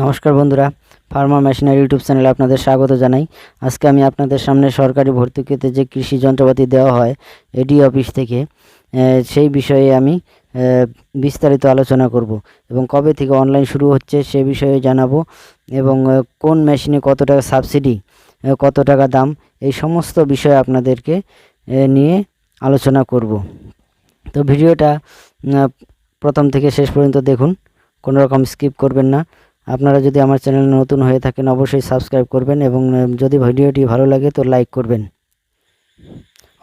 নমস্কার বন্ধুরা, Pharma machinery YouTube চ্যানেলে আপনাদের স্বাগত জানাই। আজকে আমি আপনাদের সামনে সরকারি ভর্তুকিতে যে কৃষি যন্ত্রপাতি দেওয়া হয়, এডি অফিস থেকে সেই বিষয়ে আমি বিস্তারিত আলোচনা করব এবং কবে থেকে অনলাইন শুরু হচ্ছে সে বিষয়ে জানাব এবং কোন মেশিনে কত টাকা সাবসিডি কত টাকা দাম, এই সমস্ত বিষয়ে আপনাদেরকে নিয়ে আলোচনা করব। তো ভিডিওটা প্রথম থেকে শেষ পর্যন্ত দেখুন কোনো রকম স্কিপ করবেন না। আপনারা যদি আমার চ্যানেল নতুন হয়ে থাকেন, অবশ্যই সাবস্ক্রাইব করবেন এবং যদি ভিডিওটি ভালো লাগে তো লাইক করবেন।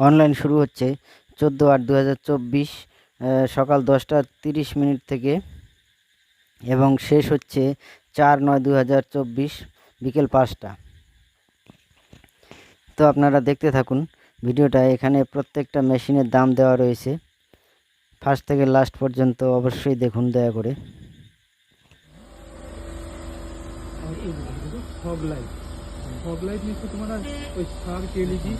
অনলাইন শুরু হচ্ছে চোদ্দ আট দু সকাল দশটা তিরিশ মিনিট থেকে এবং শেষ হচ্ছে চার নয় দু বিকেল পাঁচটা। তো আপনারা দেখতে থাকুন, ভিডিওটা এখানে প্রত্যেকটা মেশিনের দাম দেওয়া রয়েছে। ফার্স্ট থেকে লাস্ট পর্যন্ত অবশ্যই দেখুন, দয়া করে। এই ফগ লাইট ফগ লাইট নিচ্ছে তোমার ওই সার কেলিজি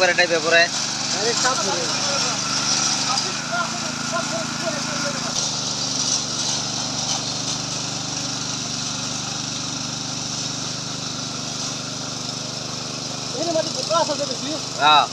একবার এটাই ব্যাপারে হ্যাঁ।